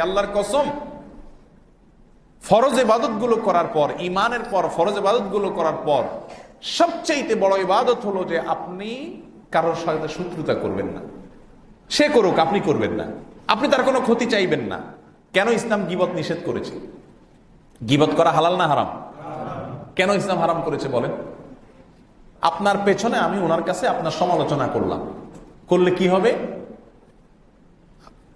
আল্লাহর কসম, ফরজ ইবাদতগুলো করার পর ইমানের পর, ফরজ ইবাদতগুলো করার পর সবচেয়ে বড় ইবাদত হলো যে আপনি কারোর সাথে শত্রুতা করবেন না। সে করুক, আপনি করবেন না। আপনি তার কোনো ক্ষতি চাইবেন না। কেন ইসলাম গিবত নিষেধ করেছে? গিবত করা হালাল না হারাম? কেন ইসলাম হারাম করেছে বলেন? আপনার পেছনে আমি ওনার কাছে আপনার সমালোচনা করলাম। করলে কি হবে?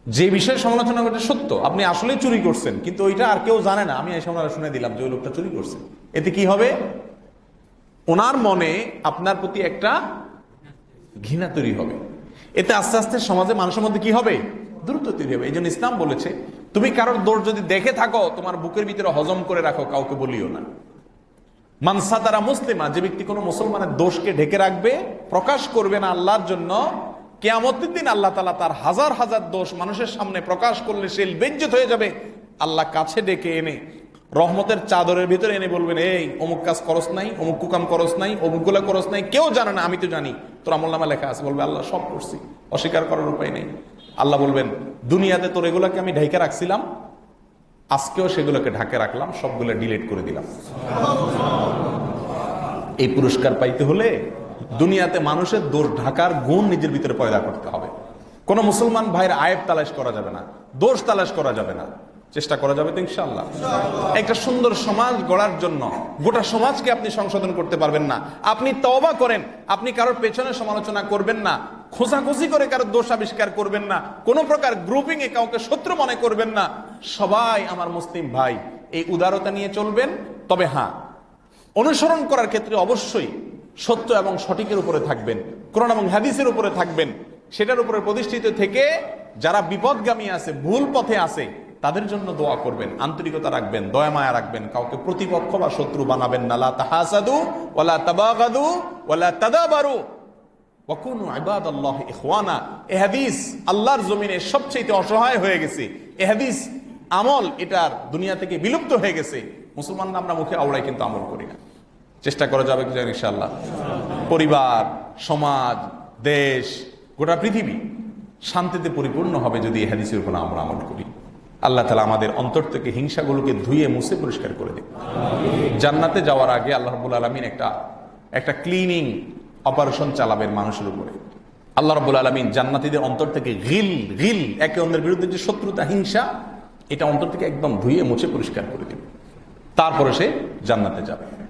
যে বিষয়ে সমালোচনা করতে সত্য। আপনি আসলেই চুরি করছেন, কিন্তু ওইটা আর কেউ জানে না। আমি এসে ওনারা শুনে দিলাম যে ওই লোকটা চুরি করছে। এতে কি হবে? ওনার মনে আপনার প্রতি একটা ঘৃণা তৈরি হবে। এতে আস্তে আস্তে সমাজে মানুষের মধ্যে কি হবে? দ্রুত তৈরি হবে। এই জন্য ইসলাম বলেছে, তুমি কারোর দোষ যদি দেখে থাকো, তোমার বুকের ভিতরে হজম করে রাখো, কাউকে বলিও না। মানসা তারা মুসলিমা, যে ব্যক্তি কোনো মুসলমানের দোষকে ঢেকে রাখবে, প্রকাশ করবে না আল্লাহর জন্য কেয়ামতের দিন আল্লাহ তালা তার হাজার হাজার দোষ মানুষের সামনে প্রকাশ করলে সে বেজ্জত হয়ে যাবে। আল্লাহ কাছে ডেকে এনে, রহমতের চাদরের ভিতরে এনে বলবেন, এই, অমুক কাজ করস নাই, অমুক কুকাম করস নাই, অমুকগুলা করস নাই, কেউ জানে না, আমি তো জানি। তোর আমল নামা লেখা আছে। বলবে, আল্লাহ, সব করছি, অস্বীকার করার উপায় নেই। আল্লাহ বলবেন, দুনিয়াতে তোর এগুলাকে আমি ঢেকে রাখছিলাম, আজকেও সেগুলোকে ঢাকে রাখলাম, সবগুলো ডিলিট করে দিলাম। এই পুরস্কার পাইতে হলে দুনিয়াতে মানুষের দোষ ঢাকার গুণ নিজের ভিতরে পয়দা করতে হবে। কোন মুসলমান ভাইয়ের আয়েব তালাশ করা যাবে না, দোষ তালাশ করা যাবে না। চেষ্টা করা যাবে তো ইনশাল্লাহ একটা সুন্দর সমাজ গড়ার জন্য গোটা সমাজকে আপনি সংশোধন করতে পারবেন না। আপনি তওবা করেন, আপনি কারোর পেছনে সমালোচনা করবেন না, খোঁজাখুঁজি করে কারোর দোষ আবিষ্কার করবেন না, কোনো প্রকার গ্রুপিং এ কাউকে শত্রু মনে করবেন না। সবাই আমার মুসলিম ভাই, এই উদারতা নিয়ে চলবেন। তবে হ্যাঁ অনুসরণ করার ক্ষেত্রে অবশ্যই সত্য এবং সঠিকের উপরে থাকবেন, কোরআন এবং হাদিসের উপরে থাকবেন। সেটার উপরে প্রতিষ্ঠিত থেকে যারা বিপদগামী আছে, ভুল পথে আছে, তাদের জন্য দোয়া করবেন, আন্তরিকতা রাখবেন, দয়া মায়া রাখবেন, কাউকে প্রতিপক্ষ বা শত্রু বানাবেন না। লা তাহাসাদু তাবাগাদু ওয়ালা তাদাবারু। ওয়াকুনু আল্লাহর জমিনে সবচেয়ে অসহায় হয়ে গেছে। এ হাদিস আমল এটার দুনিয়া থেকে বিলুপ্ত হয়ে গেছে। মুসলমানরা আমরা মুখে আওড়াই কিন্তু আমল করি না। চেষ্টা করা যাবে কি জানি ইনশাআল্লাহ। পরিবার, সমাজ, দেশ, গোটা পৃথিবী শান্তিতে পরিপূর্ণ হবে যদি এই হাদিসের উপর আমরা আমল করি। আল্লাহ তালা আমাদের অন্তর থেকে হিংসাগুলোকে ধুয়ে মুছে পরিষ্কার করে দিন জান্নাতে যাওয়ার আগে আল্লাহ রাব্বুল আলমিন একটা একটা ক্লিনিং অপারেশন চালাবেন মানুষের উপরে। আল্লাহ রবুল আলমিন জান্নাতিদের অন্তর থেকে গিল গিল একে অন্যের বিরুদ্ধে যে শত্রুতা, হিংসা, এটা অন্তর থেকে একদম ধুয়ে মুছে পরিষ্কার করে দেবে। তারপরে সে জান্নাতে যাবে।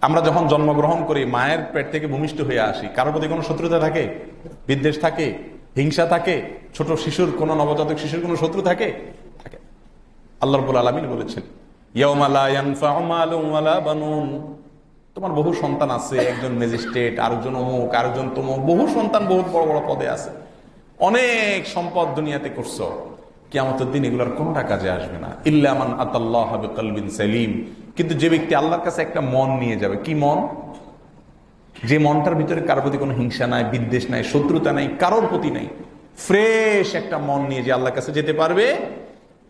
আমরা যখন জন্মগ্রহণ করি, মায়ের পেট থেকে ভূমিষ্ঠ হয়ে আসি, কারোর প্রতি কোনো শত্রুতা থাকে? বিদ্বেষ থাকে? হিংসা থাকে? ছোট শিশুর কোনো, নবজাতক শিশুর কোনো শত্রু থাকে? থাকে। আল্লাহ রবুল আলমিন বলেছেন তোমার বহু সন্তান আছে, একজন ম্যাজিস্ট্রেট, আরেকজন অমুক, আরেকজন তমুক, বহু সন্তান বহু বড় বড় পদে আছে। অনেক সম্পদ দুনিয়াতে করছ। কিয়ামতের দিন এগুলোর কোনটা কাজে আসবে না। ইল্লামান আতাল্লাহ কলবিন সেলিম। কিন্তু যে ব্যক্তি আল্লাহর কাছে একটা মন নিয়ে যাবে, কি মন? যে মনটার ভিতরে কারোর প্রতি কোনো হিংসা নাই, বিদ্বেষ নাই, শত্রুতা নাই, কারোর প্রতি নাই, ফ্রেশ একটা মন নিয়ে যে আল্লাহর কাছে যেতে পারবে,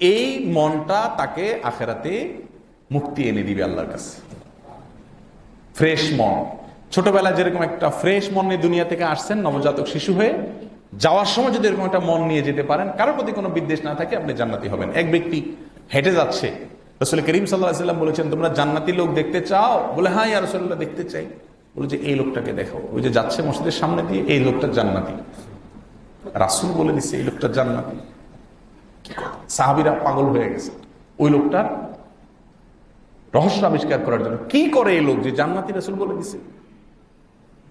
এই মনটা তাকে আখেরাতে মুক্তি এনে দিবে আল্লাহর কাছে। ফ্রেশ মন। ছোটবেলায় যেরকম একটা ফ্রেশ মন নিয়ে দুনিয়া থেকে আসছেন, নবজাতক শিশু হয়ে, যাওয়ার সময় যদি এরকম একটা মন নিয়ে যেতে পারেন, কারোর প্রতি কোনো বিদ্বেষ না থাকে, আপনি জান্নাতি হবেন। এক ব্যক্তি হেঁটে যাচ্ছে রসুল করিম সাল্লাহ সাল্লাম বলেছেন, তোমরা জান্নাতি লোক দেখতে চাও? বলে হ্যাঁ ইয়া রসুল্লাহ দেখতে চাই। বলে যে, এই লোকটাকে দেখো। ওই যে যাচ্ছে মসজিদের সামনে দিয়ে, এই লোকটা জান্নাতি। রাসুল বলে দিচ্ছে এই লোকটা জান্নাতি। সাহাবিরা পাগল হয়ে গেছে। ওই লোকটার রহস্য আবিষ্কার করার জন্য কি করে এই লোক যে জান্নাতি রাসুল বলে দিছে?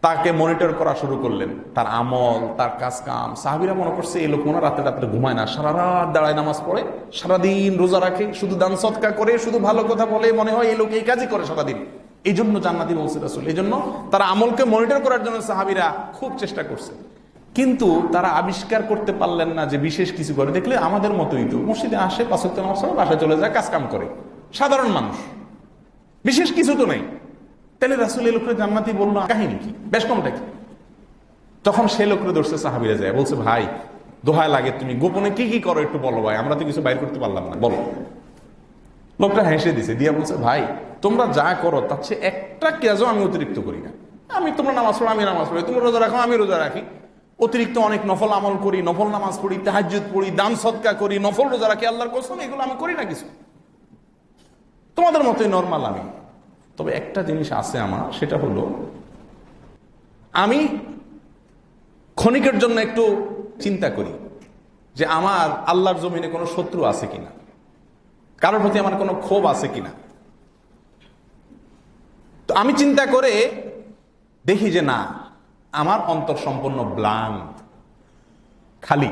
তাকে মনিটর করা শুরু করলেন। তার আমল, তার কাজ কাম সাহাবিরা মনে করছে এই লোক মনে রাতে রাত্রে ঘুমায় না। সারা রাত দাঁড়ায় নামাজ পড়ে, সারাদিন রোজা রাখে, শুধু দান সৎকা করে, শুধু ভালো কথা বলে, মনে হয় এই লোক এই কাজই করে সারাদিন। এই জন্য জান্নাতি বলছে রাসুল এই জন্য তারা আমলকে মনিটর করার জন্য সাহাবিরা খুব চেষ্টা করছে। কিন্তু তারা আবিষ্কার করতে পারলেন না যে বিশেষ কিছু করে। দেখলে আমাদের মতোই তো, মসজিদে আসে পাঁচক্ত নামাজ বাসায় চলে যায় কাজ কাম করে। সাধারণ মানুষ। বিশেষ কিছু তো নেই। তাহলে রাসুল এই লোকরে জান্নাতি বলল কাহিনী কি? বেশ কমটা কি? তখন সে লোকরে ধরছে সাহাবিরা যায়, বলছে, ভাই, দোহায় লাগে, তুমি গোপনে কি কি করো একটু বলো ভাই, আমরা তো কিছু বাইর করতে পারলাম না, বলো। লোকটা হেসে দিছে, দিয়া বলছে, ভাই, তোমরা যা করো, তার চেয়ে একটা কাজও আমি অতিরিক্ত করি না। আমি তোমরা নামাজ পড়ো, আমি নামাজ পড়ি, তোমরা রোজা রাখো, আমি রোজা রাখি। অতিরিক্ত অনেক নফল আমল করি, নফল নামাজ পড়ি, তাহাজ্জুদ পড়ি, দান সৎকা করি, নফল রোজা রাখি, আল্লাহর কসম, এগুলো আমি করি না কিছু। তোমাদের মতোই নর্মাল আমি। তবে একটা জিনিস আছে আমার, সেটা হলো আমি ক্ষণিকের জন্য একটু চিন্তা করি যে আমার আল্লাহর জমিনে কোনো শত্রু আছে কিনা, কারোর প্রতি আমার কোনো ক্ষোভ আছে কিনা। তো আমি চিন্তা করে দেখি যে না, আমার অন্তর সম্পূর্ণ ব্লাঙ্ক খালি।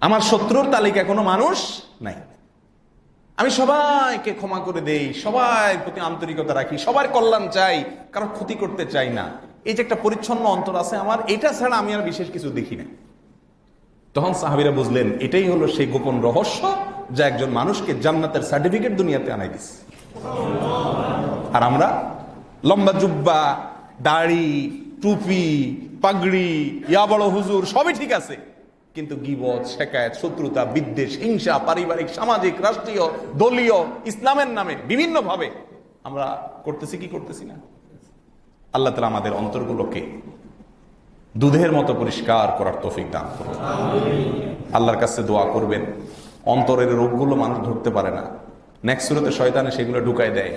আমার শত্রুর তালিকা কোনো মানুষ নাই। আমি সবাইকে ক্ষমা করে দেই সবার প্রতি আন্তরিকতা রাখি, সবার কল্যাণ চাই, কারও ক্ষতি করতে চাই না। এই যে একটা পরিচ্ছন্ন অন্তর আছে আমার, এটা ছাড়া আমি আর বিশেষ কিছু দেখি না। তখন সাহাবিরা বুঝলেন, এটাই হলো সেই গোপন রহস্য যা একজন মানুষকে জান্নাতের সার্টিফিকেট দুনিয়াতে আনাই দিচ্ছে আর আমরা লম্বা জুব্বা, দাড়ি, টুপি, পাগড়ি ইয়া বড় হুজুর, সবই ঠিক আছে। কিন্তু গিবত শেখায়ত শত্রুতা, বিদ্বেষ, হিংসা, পারিবারিক, সামাজিক, রাষ্ট্রীয়, দলীয়, ইসলামের নামে বিভিন্ন ভাবে আমরা করতেছি কি করতেছি না? আল্লাহ তালা আমাদের অন্তরগুলোকে দুধের মতো পরিষ্কার করার তৌফিক দান করুন। আল্লাহর কাছে দোয়া করবেন। অন্তরের রোগগুলো মানুষ ধরতে পারে না। নেক্সট সুরতে শয়তানে সেগুলো ঢুকায় দেয়।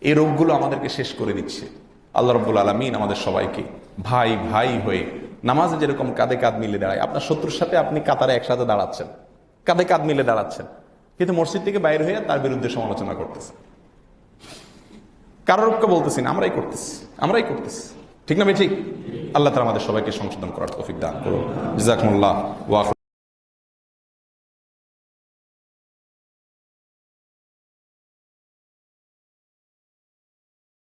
এই রোগগুলো আমাদেরকে শেষ করে দিচ্ছে। আল্লাহ রব্বুল আলমিন আমাদের সবাইকে ভাই ভাই হয়ে নামাজে যেরকম কাঁধে কাঁধ মিলে দাঁড়ায়, আপনার শত্রুর সাথে আপনি কাতারে একসাথে দাঁড়াচ্ছেন, কাঁধে কাঁধ মিলে দাঁড়াচ্ছেন। কিন্তু মসজিদ থেকে বাইরে হয়ে তার বিরুদ্ধে সমালোচনা করতেছে কারোরকে বলতেছি না আমরাই করতেছি আমরাই করতেছি। ঠিক না ভাই, ঠিক? আল্লাহ তালা আমাদের সবাইকে সংশোধন করার তৌফিক দান করুন জাকমুল্লাহ ওয়া